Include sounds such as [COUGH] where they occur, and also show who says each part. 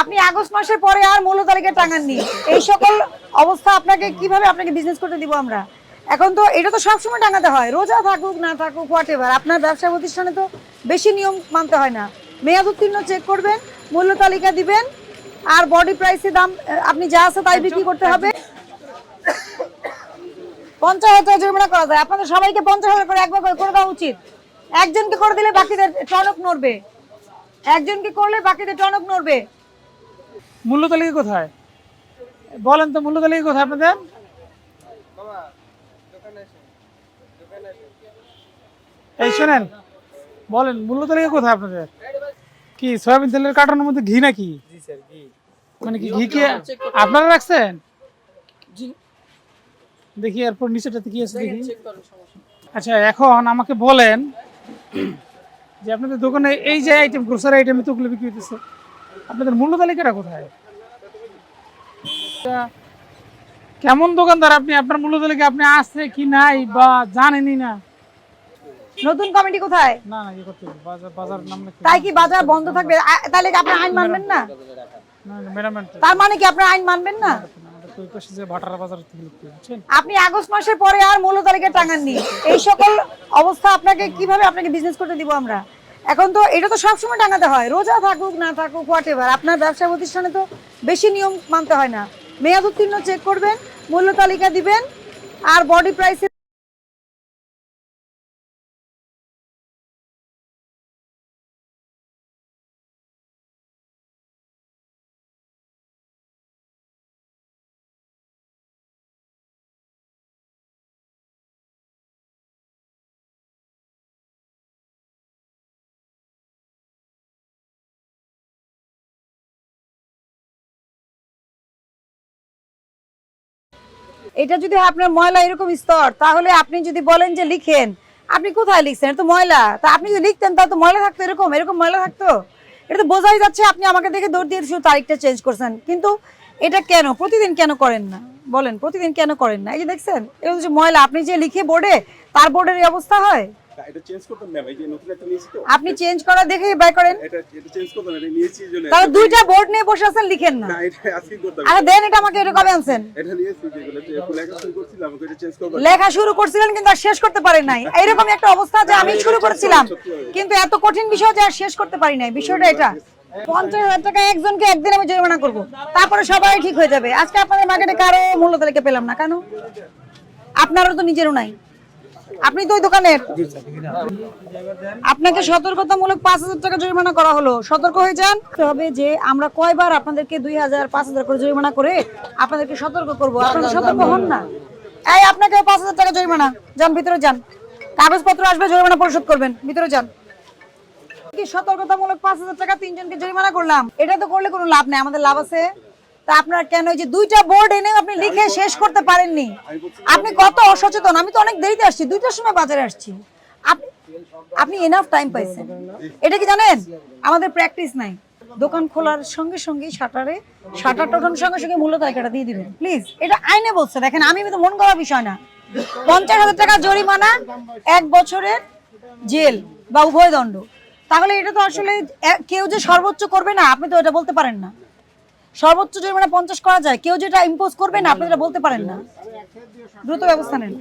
Speaker 1: আপনি আগস্ট মাসের পরে আর মূল্য তালিকা টাঙাননি। এই সকল অবস্থা আপনাকে কীভাবে আপনাকে বিজনেস করতে দিব আমরা? এখন তো এটা তো সবসময় টাঙাতে হয়। রোজা থাকুক, না থাকুক হোয়াট এভার আপনার ব্যবসা প্রতিষ্ঠানে তো বেশি নিয়ম মানতে হয় না। মেয়াদ উত্তীর্ণ চেক করবেন, মূল্য তালিকা দিবেন, আর বডি প্রাইসে দাম আপনি যা আছে তাই বিক্রি করতে হবে। পঞ্চাশ হাজার জরিমানা করা যায়। আপনাদের সবাইকে পঞ্চাশ হাজার করে একবার করে দেওয়া উচিত। একজনকে করে দিলে বাকিদের টনক নড়বে। একজনকে করলে বাকিদের টনক নড়বে।
Speaker 2: মূল্য তালিকা কোথায়? বলেন তো মূল্য তালিকা কোথায় আপনাদের? এই শোনেন বলেন মূল্য তালিকা কোথায় আপনাদের? কি সয়াবিন তেলের কার্টনের মধ্যে ঘি নাকি? মানে কি ঘি কি আপনারা রাখছেন? দেখি এরপর নিচেটাতে কি আছে দেখি। আচ্ছা এখন আমাকে বলেন যে আপনাদের দোকানে এই যে আইটেম গ্রোসারি আইটেম এতগুলো বিক্রি হইতেছে আপনাদের মূল্য তালিকাটা কোথায়? কেমন দোকানদার আপনি? আপনার মূল্য তালিকা আপনি আছে কি নাই বা জানেনই না?
Speaker 1: নতুন কমিটি কোথায়?
Speaker 2: না না ইয়ে করতে বাজার বাজার নাম
Speaker 1: তাই কি বাজার বন্ধ থাকবে? তাহলে কি আপনি আইন মানবেন না? তার মানে কি আপনার আইন মানবেন না? আপনি আগস্ট মাসের পরে আর মূল্য তালিকা টাঙাননি। এই সকল অবস্থা আপনাকে কীভাবে আপনাকে বিজনেস করতে দিব আমরা? এখন তো এটা তো সবসময় টাঙাতে হয়। রোজা থাকুক, না থাকুক হোয়াট এভার আপনার ব্যবসা প্রতিষ্ঠানে তো বেশি নিয়ম মানতে হয় না। মেয়াদ উত্তীর্ণ চেক করবেন, মূল্য তালিকা দিবেন, আর বডি প্রাইসে এটা যদি আপনার ময়লা এরকম স্তর, তাহলে আপনি যদি বলেন যে লিখেন, আপনি কোথায় লিখছেন? এটা তো ময়লা। তা আপনি যদি লিখতেন, তাহলে তো ময়লা থাকতো এরকম এরকম ময়লা থাকতো? এটা তো বোঝাই যাচ্ছে আপনি আমাকে দেখে দৌড় দিয়ে শুধু তারিখটা চেঞ্জ করছেন। কিন্তু এটা কেন? প্রতিদিন কেন করেন না? বলেন, প্রতিদিন কেন করেন না? এই যে দেখছেন এটা হচ্ছে ময়লা, আপনি যে লিখে বোর্ডে, তার বোর্ডের অবস্থা হয়?
Speaker 3: এটা চেঞ্জ করতাম ম্যাম এই যে নতুন একটা নিয়েছি তো।
Speaker 1: আপনি চেঞ্জ করা দেখেই বাই করেন।
Speaker 3: এটা এটা চেঞ্জ করতাম এটা নিয়েছি জন্য।
Speaker 1: তাহলে দুইটা বোর্ড নিয়ে বসে আছেন লিখেন না।
Speaker 3: না এটা আজকে করতাম
Speaker 1: আচ্ছা দেন এটা আমাকে এটা কবে আনছেন?
Speaker 3: এটা নিয়েছি যেগুলো লেখা শুরু করছিলাম আমাকে এটা চেঞ্জ করব
Speaker 1: লেখা শুরু করছিলেন কিন্তু আর শেষ করতে পারেন নাই। [LAUGHS] এইরকম একটা অবস্থা যে আমি শুরু করেছিলাম। কিন্তু এত কঠিন বিষয় যে আর শেষ করতে পারি নাই। বিষয়টা এটা। পঞ্চাশ হাজার টাকা একজনকে একদিন আমি জরিমানা করব। তারপরে সবাই ঠিক হয়ে যাবে। আজকে আপনাদের মার্কেটে কারও মূল্য তালিকা পেলাম না। কেন? আপনারও তো নিজেরও নাই। আপনি তো ওই দোকানের? আপনাকে সতর্কতামূলক পাঁচ হাজার টাকা জরিমানা করা হলো। সতর্ক হয়ে যান। হবে যে আমরা কয়বার আপনাদেরকে দুই হাজার, পাঁচ হাজার করে জরিমানা করে আপনাদেরকে সতর্ক করব। আপনারা সতর্ক হন না। এই, আপনাকে পাঁচ হাজার টাকা জরিমানা। যান, ভিতরে যান। কাগজপত্র আসবে, জরিমানা পরিশোধ করবেন। ভিতরে যান। সতর্কতামূলক পাঁচ হাজার টাকা তিনজনকে জরিমানা করলাম। এটা তো করলে কোনো লাভ নেই। আমাদের লাভ আছে। তা আপনার কেন যে দুইটা বোর্ড এনে আপনি লিখে শেষ করতে পারেননি? আপনি কত অসচেতন? আমি তো অনেক দেরিতে আসছি দুইটার সময় বাজারে আসছি। আপনি আপনি এনাফ টাইম পাইছেন। এটা কি জানেন? আমাদের প্র্যাকটিস নাই। দোকান খোলার সঙ্গে সঙ্গে শাটারে শাটারটা ওঠানোর সঙ্গে সঙ্গে মূল্য তালিকাটা দিয়ে দিবেন। প্লিজ এটা আইনে বলছে। দেখেন আমি তো মন করা বিষয় না। পঞ্চাশ হাজার টাকা জরিমানা এক বছরের জেল বা উভয় দণ্ড। তাহলে এটা তো আসলে কেউ যে সর্বোচ্চ করবে না আপনি তো এটা বলতে পারেন না। সর্বোচ্চ জরিমানা পঞ্চাশ করা যায়। কেউ যেটা ইম্পোজ করবে না, আপনি বলতে পারেন না। দ্রুত ব্যবস্থা নেন।